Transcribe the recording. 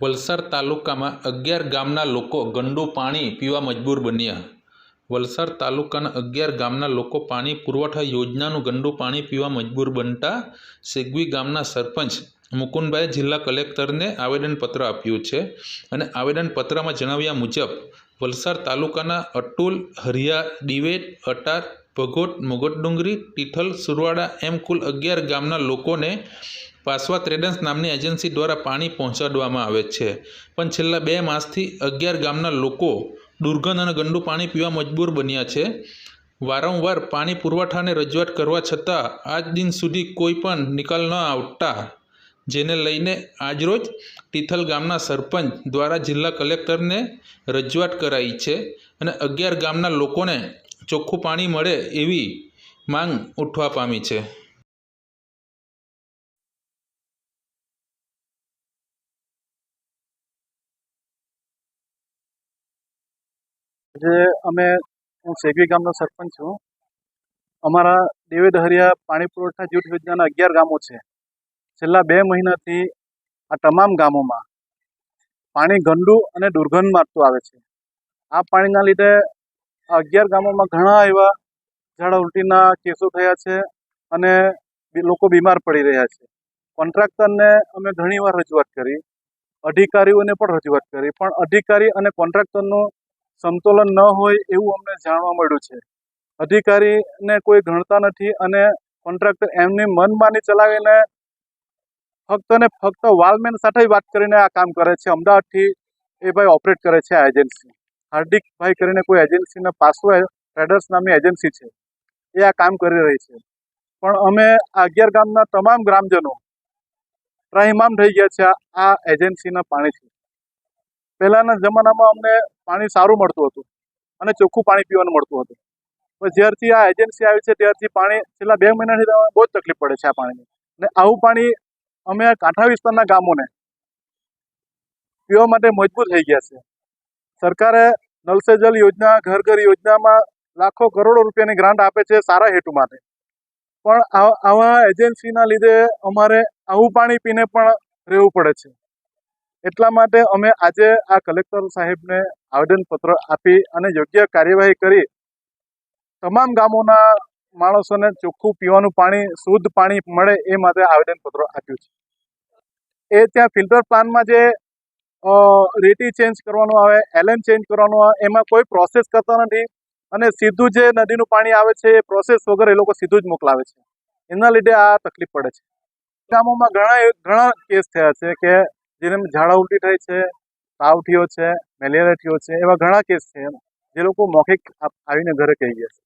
વલસાડ તાલુકામાં અગિયાર ગામના લોકો ગંડુ પાણી પીવા મજબૂર બન્યા. વલસાડ તાલુકાના અગિયાર ગામના લોકો પાણી પુરવઠા યોજનાનું ગંડુ પાણી પીવા મજબૂર બનતા સેગવી ગામના સરપંચ મુકુંદભાઈ જિલ્લા કલેક્ટરને આવેદનપત્ર આપ્યું છે અને આવેદનપત્રમાં જણાવ્યા મુજબ, વલસાડ તાલુકાના અટુલ, હરિયા, દિવેટ, અટાર ભગોટ મોગટડુંગરી તિથલ, સુરવાડા એમ કુલ અગિયાર ગામના લોકોને પાસવા ટ્રેડર્સ નામની એજન્સી દ્વારા પાણી પહોંચાડવામાં આવે છે. પણ છેલ્લા બે માસથી અગિયાર ગામના લોકો દુર્ગંધ અને ગંદુ પાણી પીવા મજબૂર બન્યા છે. વારંવાર પાણી પુરવઠાને રજૂઆત કરવા છતાં આજ દિન સુધી કોઈ પણ નિકાલ ન આવતા, જેને લઈને આજરોજ તિથલ ગામના સરપંચ દ્વારા જિલ્લા કલેક્ટરને રજૂઆત કરાઈ છે અને અગિયાર ગામના લોકોને ચોખ્ખું પાણી મળે એવી માંગ ઉઠવા પામી છે. જે અમે હું સેગવી ગામનો સરપંચ છું. અમારા દેવે દહરિયા પાણી પુરવઠા જૂથ યોજનાના અગિયાર ગામો છે. છેલ્લા બે મહિનાથી આ તમામ ગામોમાં પાણી ગંદુ અને દુર્ગંધ મારતું આવે છે. આ પાણીના લીધે અગિયાર ગામોમાં ઘણા એવા ઝાડા ઉલટીના કેસો થયા છે અને લોકો બીમાર પડી રહ્યા છે. કોન્ટ્રાક્ટરને અમે ઘણીવાર રજૂઆત કરી. અધિકારીઓને પણ રજૂઆત કરી. પણ અધિકારી અને કોન્ટ્રાક્ટરનું સંતુલન ન હોય એવું અમને જાણવા મળ્યું છે. અધિકારીને કોઈ ગણતા નથી અને કોન્ટ્રાક્ટર એમની મનમાની ચલાવીને ફક્ત ને ફક્ત વાલમેન સાથે વાત કરીને આ કામ કરે છે. અમદાવાદથી એ ભાઈ ઓપરેટ કરે છે આ એજન્સી. હાર્દિકભાઈ કરીને કોઈ એજન્સીના પાસો ટ્રેડર્સ નામની એજન્સી છે. એ આ કામ કરી રહી છે. પણ અમે આ અગિયાર ગામના તમામ ગ્રામજનો ત્રાહિમામ થઈ ગયા છે આ- એજન્સીના પાણીથી. પહેલાંના જમાનામાં અમને પાણી સારું મળતું હતું અને ચોખ્ખું પાણી પીવાનું મળતું હતું. પણ જ્યારથી આ એજન્સી આવી છે ત્યારથી પાણી છેલ્લા બે મહિનાથી બહુ જ તકલીફ પડે છે આ પાણીની. અને આવું પાણી અમે કાંઠા વિસ્તારના ગામોને પીવા માટે મજબૂર થઈ ગયા છે. સરકારે નલ સે જલ યોજના ઘર ઘર યોજનામાં લાખો કરોડો રૂપિયાની ગ્રાન્ટ આપે છે સારા હેતુ માટે. પણ આવા એજન્સીના લીધે અમારે આવું પાણી પીને પણ રહેવું પડે છે. એટલા માટે અમે આજે આ કલેક્ટર સાહેબને આવેદનપત્ર આપી અને યોગ્ય કાર્યવાહી કરી. તમામ ગામોના માણસોને ચોખ્ખું પીવાનું પાણી, શુદ્ધ પાણી મળે એ માટે આવેદનપત્ર આપ્યું છે. એ ત્યાં ફિલ્ટર પ્લાન્ટમાં જે રેતી ચેન્જ કરવાનું આવે એલએન ચેન્જ કરવાનું આવે, એમાં કોઈ પ્રોસેસ કરતા નથી. અને સીધું જે નદીનું પાણી આવે છે, એ પ્રોસેસ વગર એ લોકો સીધું જ મોકલાવે છે. એના લીધે આ તકલીફ પડે છે. ગામોમાં ઘણા ઘણા કેસ થયા છે કે જેને ઝાડા ઉલટી થાય છે, તાવ થયો છે, મેલેરિયા થયો છે, એવા ઘણા કેસ છે જે લોકો મૌખિક આવીને ઘરે કહી ગયા છે.